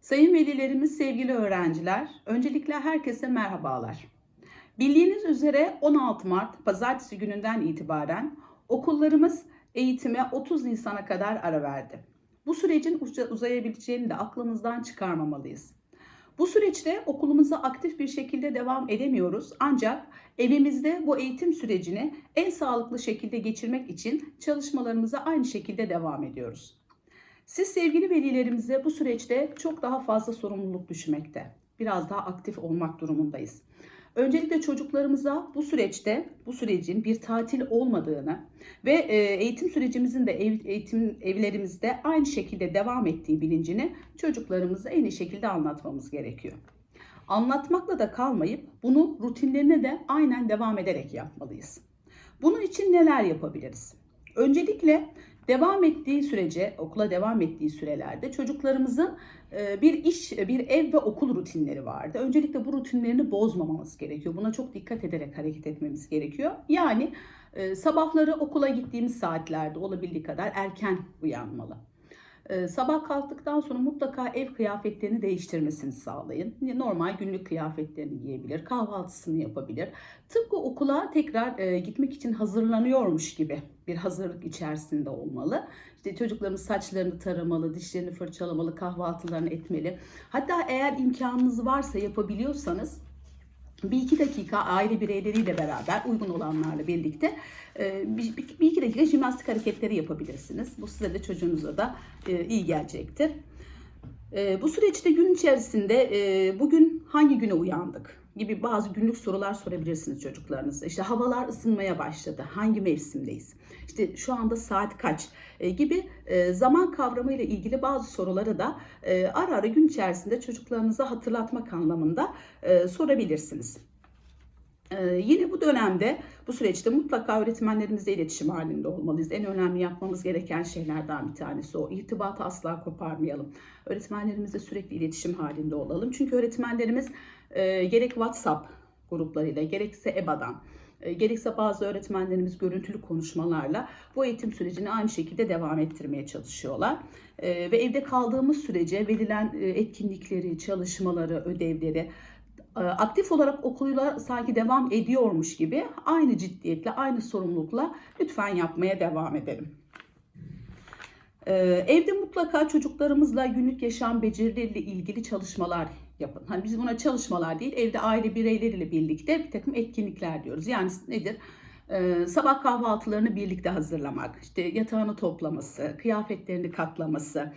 Sayın velilerimiz, sevgili öğrenciler, öncelikle herkese merhabalar. Bildiğiniz üzere 16 Mart pazartesi gününden itibaren okullarımız eğitime 30 Nisan'a kadar ara verdi. Bu sürecin uza- uzayabileceğini de aklımızdan çıkarmamalıyız. Bu süreçte okulumuza aktif bir şekilde devam edemiyoruz ancak evimizde bu eğitim sürecini en sağlıklı şekilde geçirmek için çalışmalarımıza aynı şekilde devam ediyoruz. Siz sevgili velilerimize bu süreçte çok daha fazla sorumluluk düşmekte. Biraz daha aktif olmak durumundayız. Öncelikle çocuklarımıza bu süreçte bu sürecin bir tatil olmadığını ve e, eğitim sürecimizin de ev- eğitim evlerimizde aynı şekilde devam ettiği bilincini çocuklarımıza en iyi şekilde anlatmamız gerekiyor. Anlatmakla da kalmayıp bunu rutinlerine de aynen devam ederek yapmalıyız. Bunun için neler yapabiliriz? Öncelikle devam ettiği sürece, okula devam ettiği sürelerde çocuklarımızın e, bir iş, bir ev ve okul rutinleri vardı. Öncelikle bu rutinlerini bozmamamız gerekiyor. Buna çok dikkat ederek hareket etmemiz gerekiyor. Yani e, sabahları okula gittiğimiz saatlerde olabildiği kadar erken uyanmalı. E, Sabah kalktıktan sonra mutlaka ev kıyafetlerini değiştirmesini sağlayın. Normal günlük kıyafetlerini giyebilir, kahvaltısını yapabilir. Tıpkı okula tekrar e, gitmek için hazırlanıyormuş gibi bir hazırlık içerisinde olmalı. İşte çocuklarımız saçlarını taramalı, dişlerini fırçalamalı, kahvaltılarını etmeli. Hatta eğer imkanınız varsa yapabiliyorsanız bir iki dakika aile bireyleriyle beraber uygun olanlarla birlikte e, bir, iki dakika jimnastik hareketleri yapabilirsiniz. Bu size de çocuğunuza da e, iyi gelecektir. E, bu süreçte gün içerisinde bugün hangi güne uyandık gibi bazı günlük sorular sorabilirsiniz çocuklarınıza. İşte havalar ısınmaya başladı. Hangi mevsimdeyiz? İşte şu anda saat kaç? E, gibi e, zaman kavramı ile ilgili bazı soruları da e, ara ara gün içerisinde çocuklarınıza hatırlatmak anlamında e, sorabilirsiniz. Yine bu dönemde, bu süreçte mutlaka öğretmenlerimizle iletişim halinde olmalıyız. En önemli yapmamız gereken şeylerden bir tanesi o. İrtibatı asla koparmayalım. Öğretmenlerimizle sürekli iletişim halinde olalım. Çünkü öğretmenlerimiz e, gerek WhatsApp gruplarıyla, gerekse EBA'dan, e, gerekse bazı öğretmenlerimiz görüntülü konuşmalarla bu eğitim sürecini aynı şekilde devam ettirmeye çalışıyorlar. E, ve evde kaldığımız sürece verilen e, etkinlikleri, çalışmaları, ödevleri e, aktif olarak okula sanki devam ediyormuş gibi aynı ciddiyetle, aynı sorumlulukla lütfen yapmaya devam edelim. E, Evde mutlaka çocuklarımızla günlük yaşam becerileriyle ilgili çalışmalar yapın. Hani biz buna çalışmalar değil, evde aile bireyleriyle birlikte bir takım etkinlikler diyoruz. Yani nedir? Ee, sabah kahvaltılarını birlikte hazırlamak, işte yatağını toplaması, kıyafetlerini katlaması.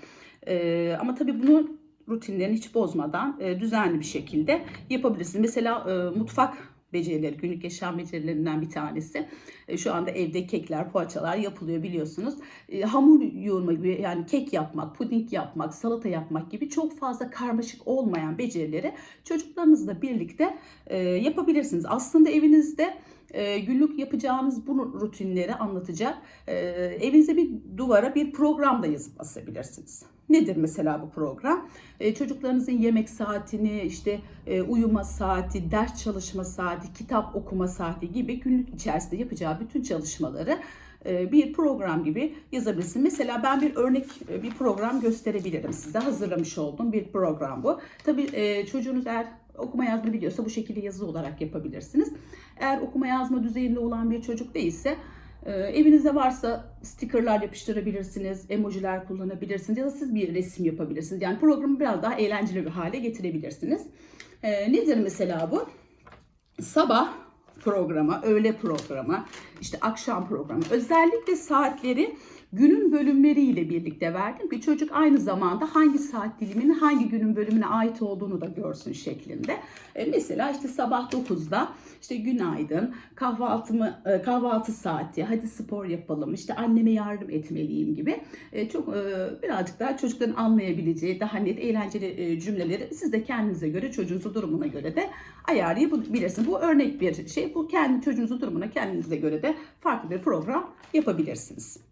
Ee, ama tabii bunu rutinlerini hiç bozmadan e, düzenli bir şekilde yapabilirsiniz. Mesela e, mutfak becerileri, günlük yaşam becerilerinden bir tanesi. E, şu anda evde kekler, poğaçalar yapılıyor biliyorsunuz. E, hamur yoğurma gibi yani kek yapmak, puding yapmak, salata yapmak gibi çok fazla karmaşık olmayan becerileri çocuklarınızla birlikte e, yapabilirsiniz. Aslında evinizde e, günlük yapacağınız bu rutinleri anlatacak e, evinize bir duvara bir program da yazıp asabilirsiniz. Nedir mesela bu program? E, çocuklarınızın yemek saatini, işte e, uyuma saati, ders çalışma saati, kitap okuma saati gibi günlük içerisinde yapacağı bütün çalışmaları e, bir program gibi yazabilirsiniz. Mesela ben bir örnek e, bir program gösterebilirim size. Hazırlamış olduğum bir program bu. Tabii çocuğunuz eğer okuma yazma biliyorsa bu şekilde yazı olarak yapabilirsiniz. Eğer okuma yazma düzeyinde olan bir çocuk değilse e, evinizde varsa stickerlar yapıştırabilirsiniz, emojiler kullanabilirsiniz ya da siz bir resim yapabilirsiniz. Yani programı biraz daha eğlenceli bir hale getirebilirsiniz. E, nedir mesela bu? Sabah programa, öğle programa, işte akşam programı. Özellikle saatleri günün bölümleriyle birlikte verdim ki çocuk aynı zamanda hangi saat diliminin hangi günün bölümüne ait olduğunu da görsün şeklinde. E, mesela işte sabah 9'da işte günaydın, kahvaltımı e, kahvaltı saati, hadi spor yapalım, işte anneme yardım etmeliyim gibi e, çok e, birazcık daha çocukların anlayabileceği daha net eğlenceli e, cümleleri siz de kendinize göre çocuğunuzun durumuna göre de ayarlayabilirsiniz. Bu örnek bir şey. Bu kendi çocuğunuzun durumuna kendinize göre de farklı bir program yapabilirsiniz.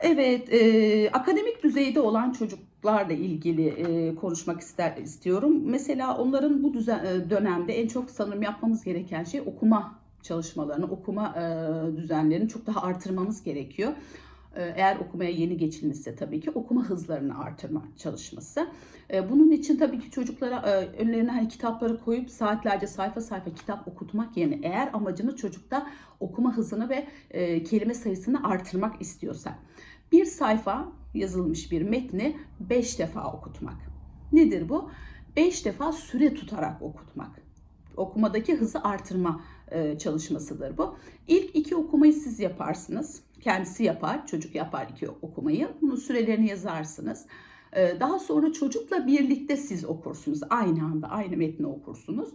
Evet, e, akademik düzeyde olan çocuklarla ilgili e, konuşmak ister istiyorum. Mesela onların bu düzen, e, dönemde en çok sanırım yapmamız gereken şey okuma çalışmalarını, okuma e, düzenlerini çok daha artırmamız gerekiyor. E, eğer okumaya yeni geçilmişse tabii ki okuma hızlarını artırma çalışması. E, Bunun için tabii ki çocuklara e, önlerine hani kitapları koyup saatlerce sayfa sayfa kitap okutmak yerine eğer amacınız çocukta okuma hızını ve e, kelime sayısını artırmak istiyorsa bir sayfa yazılmış bir metni 5 defa okutmak. Nedir bu? 5 defa süre tutarak okutmak. Okumadaki hızı artırma e, çalışmasıdır bu. İlk iki okumayı siz yaparsınız. Kendisi yapar, çocuk yapar iki okumayı. Bunun sürelerini yazarsınız. E, Daha sonra çocukla birlikte siz okursunuz. Aynı anda aynı metni okursunuz.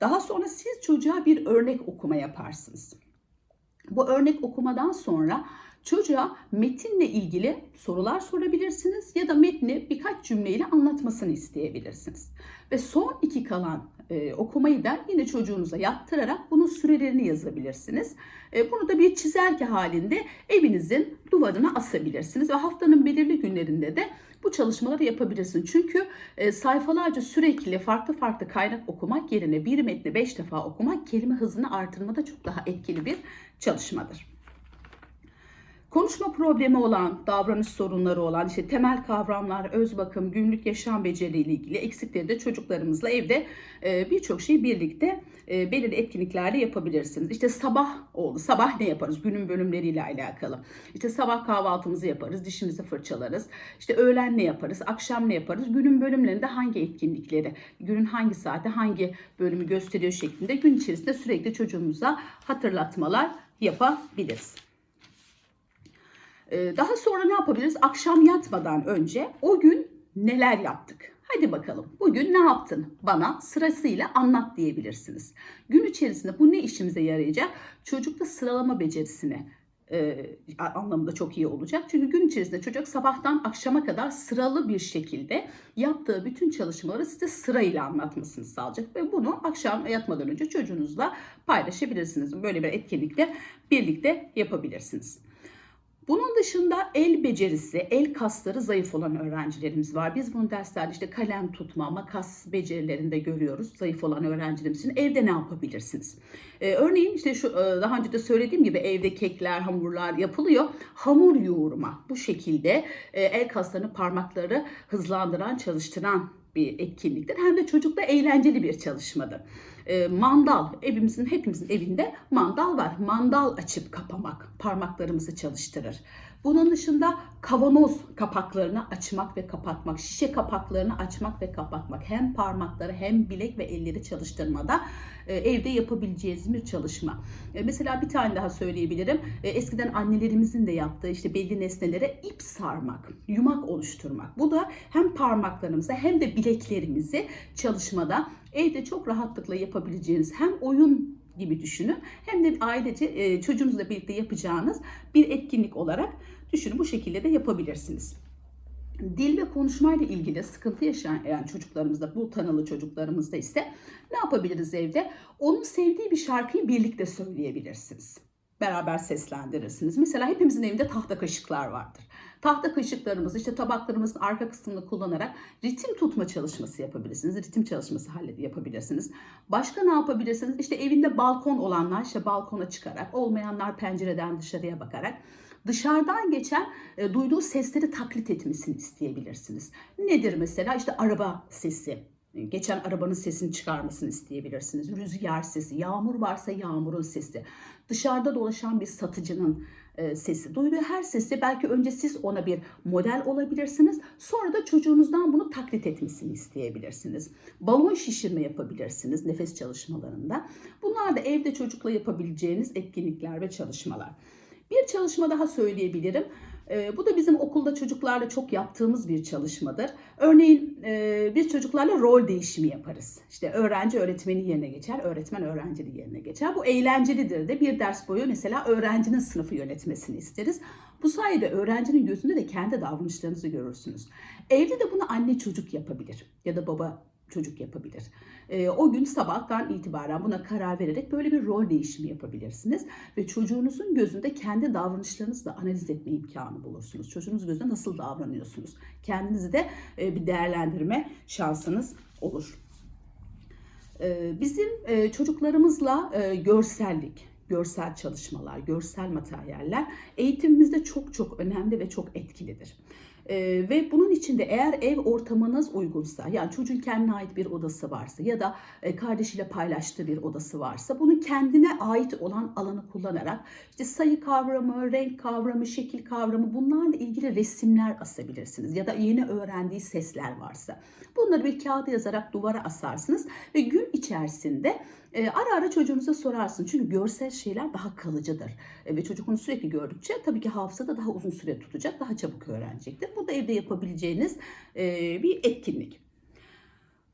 Daha sonra siz çocuğa bir örnek okuma yaparsınız. Bu örnek okumadan sonra çocuğa metinle ilgili sorular sorabilirsiniz ya da metni birkaç cümleyle anlatmasını isteyebilirsiniz. Ve son iki kalan e, okumayı da yine çocuğunuza yaptırarak bunun sürelerini yazabilirsiniz. E, bunu da bir çizelge halinde evinizin duvarına asabilirsiniz ve haftanın belirli günlerinde de bu çalışmaları yapabilirsiniz. Çünkü e, sayfalarca sürekli farklı farklı kaynak okumak yerine bir metni 5 defa okumak kelime hızını artırmada çok daha etkili bir çalışmadır. Konuşma problemi olan, davranış sorunları olan, işte temel kavramlar, öz bakım, günlük yaşam beceriyle ilgili eksikleri de çocuklarımızla evde e, birçok şeyi birlikte e, belirli etkinliklerle yapabilirsiniz. İşte sabah oldu. Sabah ne yaparız? Günün bölümleriyle alakalı. İşte sabah kahvaltımızı yaparız, dişimizi fırçalarız. İşte öğlen ne yaparız, akşam ne yaparız? Günün bölümlerinde hangi etkinlikleri, günün hangi saati, hangi bölümü gösteriyor şeklinde gün içerisinde sürekli çocuğumuza hatırlatmalar yapabiliriz. Ee, Daha sonra ne yapabiliriz? Akşam yatmadan önce o gün neler yaptık? Hadi bakalım bugün ne yaptın? Bana sırasıyla anlat diyebilirsiniz. Gün içerisinde bu ne işimize yarayacak? Çocukta sıralama becerisini e, anlamında çok iyi olacak. Çünkü gün içerisinde çocuk sabahtan akşama kadar sıralı bir şekilde yaptığı bütün çalışmaları size sırayla anlatmasını sağlayacak. Ve bunu akşam yatmadan önce çocuğunuzla paylaşabilirsiniz. Böyle bir etkinlikte birlikte yapabilirsiniz. Bunun dışında el becerisi, el kasları zayıf olan öğrencilerimiz var. Biz bunu derslerde işte kalem tutma, makas becerilerinde görüyoruz zayıf olan öğrencilerimiz için. Evde ne yapabilirsiniz? Ee, örneğin işte şu e, daha önce de söylediğim gibi evde kekler, hamurlar yapılıyor. Hamur yoğurma bu şekilde e, el kaslarını, parmakları hızlandıran, çalıştıran bir etkinliktir. Hem de çocukla eğlenceli bir çalışmadır. E, mandal, evimizin hepimizin evinde mandal var. Mandal açıp kapamak parmaklarımızı çalıştırır. Bunun dışında kavanoz kapaklarını açmak ve kapatmak, şişe kapaklarını açmak ve kapatmak hem parmakları hem bilek ve elleri çalıştırmada e, evde yapabileceğiniz bir çalışma. E, mesela bir tane daha söyleyebilirim. E, eskiden annelerimizin de yaptığı işte belli nesnelere ip sarmak, yumak oluşturmak. Bu da hem parmaklarımıza hem de bileklerimizi çalışmada evde çok rahatlıkla yapabileceğiniz hem oyun gibi düşünün hem de ailece e, çocuğunuzla birlikte yapacağınız bir etkinlik olarak düşünün. Bu şekilde de yapabilirsiniz. Dil ve konuşmayla ilgili sıkıntı yaşayan yani çocuklarımızda, bu tanılı çocuklarımızda ise ne yapabiliriz evde? Onun sevdiği bir şarkıyı birlikte söyleyebilirsiniz. Beraber seslendirirsiniz. Mesela hepimizin evinde tahta kaşıklar vardır. Tahta kaşıklarımızı işte tabaklarımızın arka kısmını kullanarak ritim tutma çalışması yapabilirsiniz. Ritim çalışması yapabilirsiniz. Başka ne yapabilirsiniz? İşte evinde balkon olanlar işte balkona çıkarak, olmayanlar pencereden dışarıya bakarak dışarıdan geçen e, duyduğu sesleri taklit etmesini isteyebilirsiniz. Nedir mesela? İşte araba sesi. Geçen arabanın sesini çıkarmasını isteyebilirsiniz. Rüzgar sesi, yağmur varsa yağmurun sesi. Dışarıda dolaşan bir satıcının e, sesi. Duyduğu her sesi belki önce siz ona bir model olabilirsiniz. Sonra da çocuğunuzdan bunu taklit etmesini isteyebilirsiniz. Balon şişirme yapabilirsiniz nefes çalışmalarında. Bunlar da evde çocukla yapabileceğiniz etkinlikler ve çalışmalar. Bir çalışma daha söyleyebilirim. E, bu da bizim okulda çocuklarla çok yaptığımız bir çalışmadır. Örneğin e, biz çocuklarla rol değişimi yaparız. İşte öğrenci öğretmeni yerine geçer, öğretmen öğrencinin yerine geçer. Bu eğlencelidir de bir ders boyu mesela öğrencinin sınıfı yönetmesini isteriz. Bu sayede öğrencinin gözünde de kendi davranışlarınızı görürsünüz. Evde de bunu anne çocuk yapabilir ya da baba çocuk yapabilir. E, o gün sabahtan itibaren buna karar vererek böyle bir rol değişimi yapabilirsiniz. Ve çocuğunuzun gözünde kendi davranışlarınızı da analiz etme imkanı bulursunuz. Çocuğunuz gözünde nasıl davranıyorsunuz? Kendinizi de e, bir değerlendirme şansınız olur. E, bizim e, çocuklarımızla e, görsellik, görsel çalışmalar, görsel materyaller eğitimimizde çok çok önemli ve çok etkilidir. Ee, ve bunun içinde eğer ev ortamınız uygunsa, yani çocuğun kendine ait bir odası varsa ya da e, kardeşiyle paylaştığı bir odası varsa bunu kendine ait olan alanı kullanarak işte sayı kavramı, renk kavramı, şekil kavramı bunlarla ilgili resimler asabilirsiniz ya da yeni öğrendiği sesler varsa. Bunları bir kağıda yazarak duvara asarsınız ve gün içerisinde e, ara ara çocuğunuza sorarsınız. Çünkü görsel şeyler daha kalıcıdır. E, ve çocuk onu sürekli gördükçe tabii ki hafızada daha uzun süre tutacak, daha çabuk öğrenecektir. Bu da evde yapabileceğiniz bir etkinlik.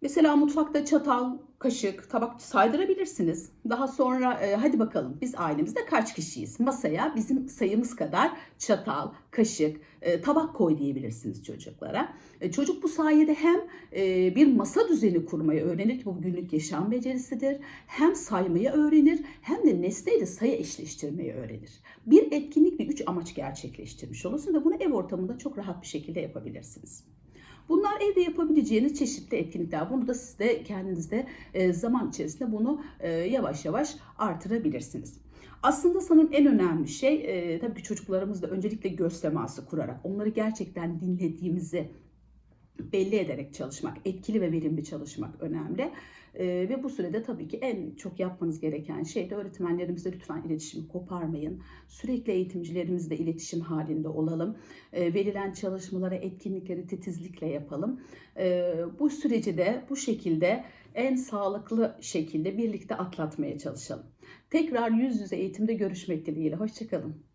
Mesela mutfakta çatal, kaşık, tabak saydırabilirsiniz. Daha sonra e, hadi bakalım biz ailemizde kaç kişiyiz? Masaya bizim sayımız kadar çatal, kaşık, e, tabak koy diyebilirsiniz çocuklara. E, çocuk bu sayede hem e, bir masa düzeni kurmayı öğrenir ki bu günlük yaşam becerisidir. Hem saymayı öğrenir hem de nesneyle sayı eşleştirmeyi öğrenir. Bir etkinlik ve üç amaç gerçekleştirmiş olursun ve bunu ev ortamında çok rahat bir şekilde yapabilirsiniz. Bunlar evde yapabileceğiniz çeşitli etkinlikler. Bunu da siz de kendinizde e, zaman içerisinde bunu e, yavaş yavaş artırabilirsiniz. Aslında sanırım en önemli şey e, tabii ki çocuklarımızla öncelikle göz teması kurarak onları gerçekten dinlediğimizi belli ederek çalışmak, etkili ve verimli çalışmak önemli. Ee, ve bu sürede tabii ki en çok yapmanız gereken şey de öğretmenlerimizle lütfen iletişimi koparmayın. Sürekli eğitimcilerimizle iletişim halinde olalım. Ee, verilen çalışmalara, etkinlikleri titizlikle yapalım. Ee, bu süreci de bu şekilde en sağlıklı şekilde birlikte atlatmaya çalışalım. Tekrar yüz yüze eğitimde görüşmek dileğiyle. Hoşçakalın.